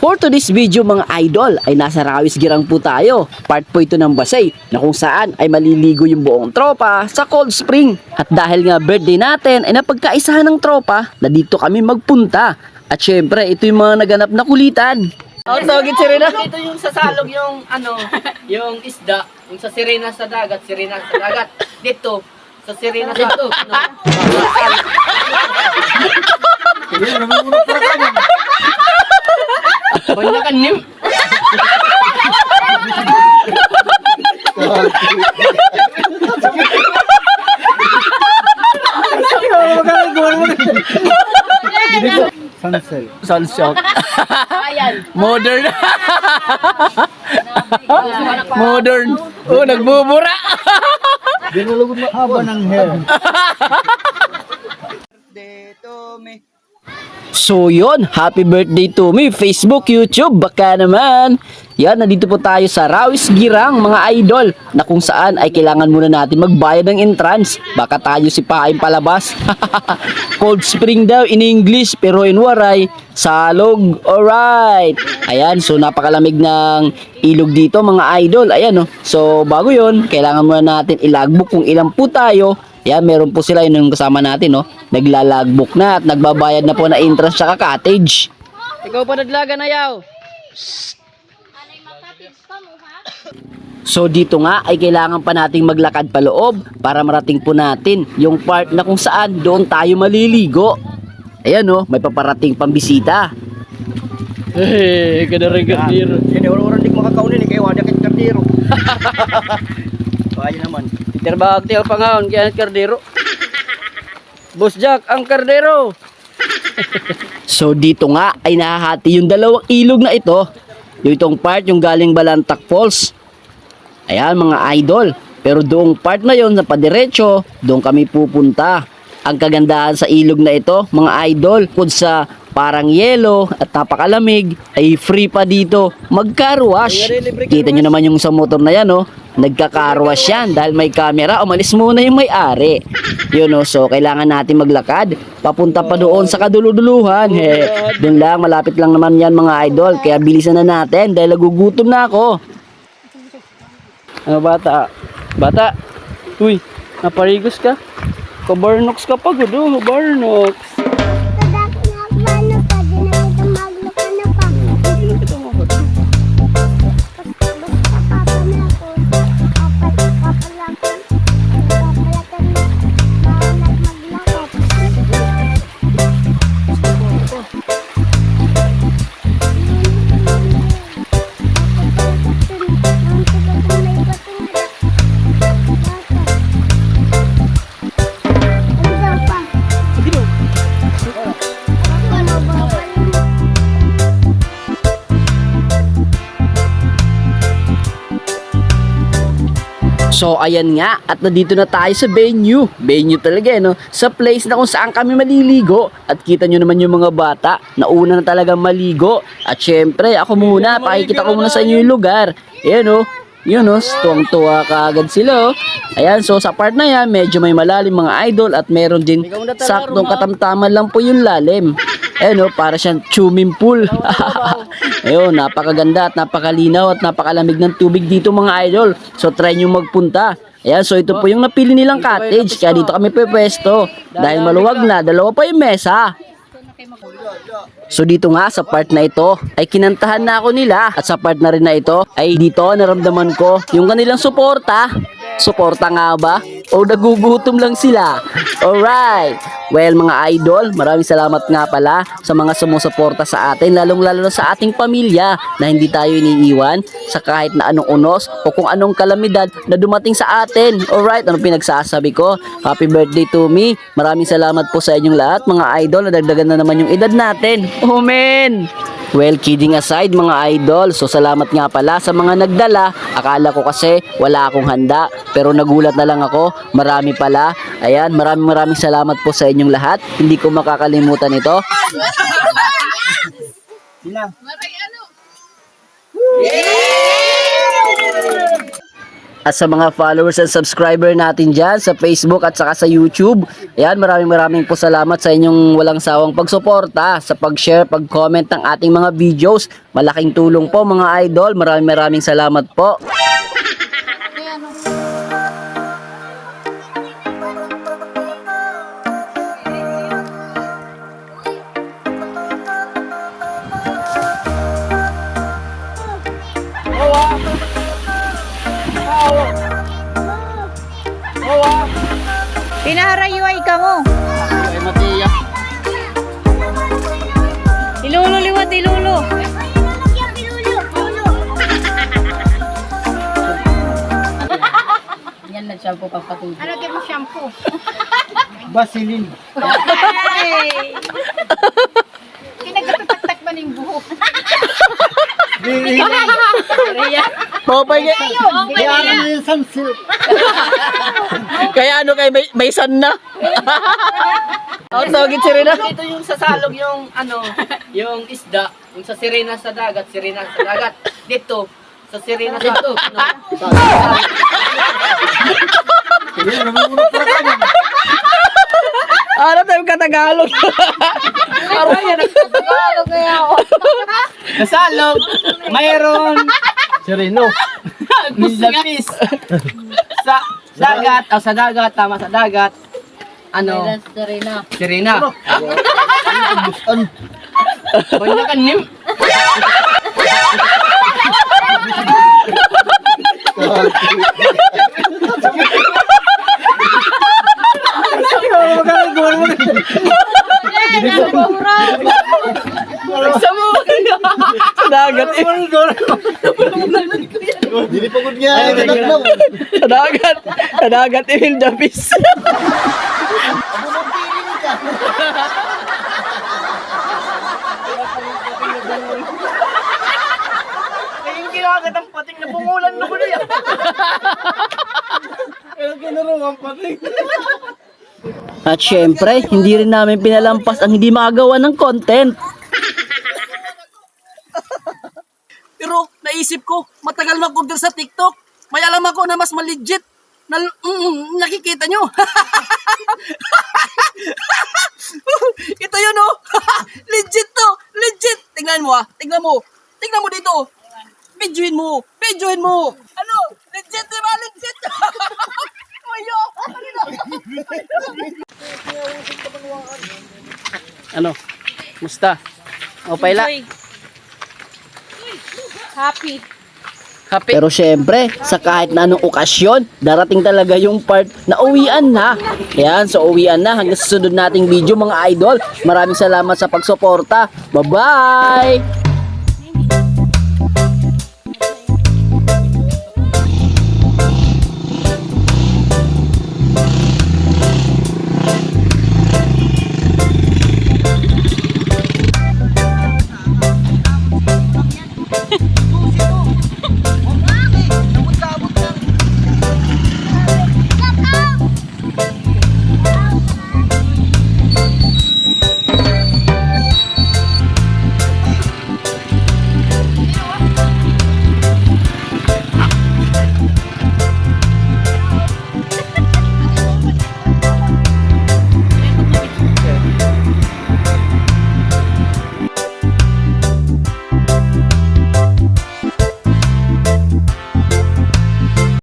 For today's video mga idol ay nasa Rawis Girang po tayo. Part po ito ng Basay na kung saan ay maliligo yung buong tropa sa Cold Spring. At dahil nga birthday natin ay napagkaisahan ng tropa na dito kami magpunta. At syempre ito yung mga naganap na kulitan. Ang tawagin si Rina? Ito yung sasalog yung ano, yung isda, yung sa sirena sa dagat, sirena sa dagat. Dito, sa sirena sa dito. Ano? Banyakan nim. Sunshock. Ayan. Modern. Modern. Oh, nagbubura. Dinulugod mo haba ng hair. Dito me. So yun, happy birthday to me, Facebook, YouTube, baka naman. Yan, nandito po tayo sa Rawis Girang, mga idol, na kung saan ay kailangan muna natin magbayad ng entrance. Baka tayo si Paim palabas. Cold Spring daw in English, pero in Waray, Salog, alright. Ayan, so napakalamig ng ilog dito mga idol. Ayan, no. So bago yun, kailangan muna natin ilagbook kung ilan po tayo yan, meron po sila yun yung kasama natin, no? Naglalagbook na at nagbabayad na po na entrance tsaka cottage. Ikaw pa naglaga na yaw. So dito nga ay kailangan pa nating maglakad pa loob para marating po natin yung part na kung saan doon tayo maliligo. Ayan no, may paparating pang bisita. Eh, kada rin kadiro. Hindi, wala-wala di makakaunin. Kaya wala kardiro. Kaya naman. Peter Bakti ang pangaon, kaya kardero. Boss Jack, ang kardero. So dito nga ay nahahati yung dalawang ilog na ito. Yung itong part yung galing Balantak Falls. Ayan mga idol. Pero doong part na yon sa padiretso, doon kami pupunta. Ang kagandahan sa ilog na ito, mga idol, kung sa parang yelo at napakalamig, ay free pa dito magkarwash. Kita nyo naman yung sa motor na yan, oh. Nagkakarwash yan dahil may camera, umalis muna yung may-ari. Yun, oh. So, kailangan natin maglakad. Papunta pa doon sa kaduluduluhan. He, doon lang, malapit lang naman yan mga idol. Kaya bilisan na natin dahil nagugutom na ako. Ano bata? Bata? Uy, naparigos ka? Kabarnox ka pa, gudo. Kabarnox. So ayan nga at nandito na tayo sa venue. Venue talaga eh, no? Sa place na kung saan kami maliligo. At kita nyo naman yung mga bata na una na talagang maligo. At syempre ako muna, pakikita ko muna sa inyo yung lugar. Ayan no. Yun no, tuwang-tuwa kaagad sila oh. Ayan, so sa part na yan, medyo may malalim mga idol at meron din saktong katamtaman lang po yung lalim. Ayan oh, para siyang swimming pool. Ayun, napakaganda at napakalinaw at napakalamig ng tubig dito mga idol. So try nyo magpunta. Ayan, so ito po yung napili nilang cottage. Kaya dito kami pwesto. Dahil maluwag na, dalawa pa yung mesa. So dito nga sa part na ito ay kinantahan na ako nila at sa part na rin na ito ay dito naramdaman ko yung kanilang suporta. Suporta nga ba? O nagugutom lang sila? Alright! Well mga idol, maraming salamat nga pala sa mga sumusuporta sa atin lalong lalo na sa ating pamilya na hindi tayo iniiwan sa kahit na anong unos o kung anong kalamidad na dumating sa atin. Alright, ano pinagsasabi ko? Happy birthday to me. Maraming salamat po sa inyong lahat mga idol. Nadagdagan na naman yung edad natin. Man! Well, kidding aside mga idol, so salamat nga pala sa mga nagdala. Akala ko kasi wala akong handa, pero nagulat na lang ako. Marami pala. Ayan, maraming maraming salamat po sa inyong lahat. Hindi ko makakalimutan ito. At at sa mga followers and subscriber natin dyan sa Facebook at saka sa YouTube. Ayan, maraming maraming po salamat sa inyong walang sawang pagsuporta, sa pag-share, pag-comment ng ating mga videos. Malaking tulong po mga idol. Maraming maraming salamat po. Pinaharayuay ka mo. Kay Matiya. Ilulo liwat ilulo. Yan nag-shampoo pagpatuloy. Ano kaya mo shampoo? Basilin. Ay! Kinagatutak ba ng buhok? Popay kay, Kaya ano yung sunsilk? kaya ano kay may, may san na. Ang tawagin si Rina. Dito yung sasalog yung ano, yung isda, yung sa sirena sa dagat, sirena sa dagat. Dito, sa sirena sa ano, Sige, namumulot pa ka Ano tayo katagalog? Tagalog kaya ako. Nasalog, mayroon Sereno. lapis sa dagat, o sa dagat, tama sa dagat. Ano, Serena. sirena. An? Banyak kan nim. Sa mo. Sa dagat eh. Dili pagod niya. Ay, naglaw. Sa dagat. Sa dagat eh. Hildabis. Yung kinagat ang pating na bungulan na ko na yan. Kaya kinaroon pating. At syempre, hindi rin namin pinalampas ang hindi makagawa ng content. Pero naisip ko, matagal mag-order sa TikTok. May alam ako na mas malegit na mm, nakikita nyo. Ito yun oh. legit to. Legit. Tingnan mo ah. Tingnan mo. Tingnan mo dito. Videoin mo. Videoin mo. Ano? Legit diba? Legit. Ayo. Ano? Musta? O paila? Happy. Happy. Pero syempre, sa kahit na anong okasyon, darating talaga yung part na uwian na. Yan, so uwian na. Hanggang sa susunod nating video mga idol. Maraming salamat sa pagsuporta. Bye-bye!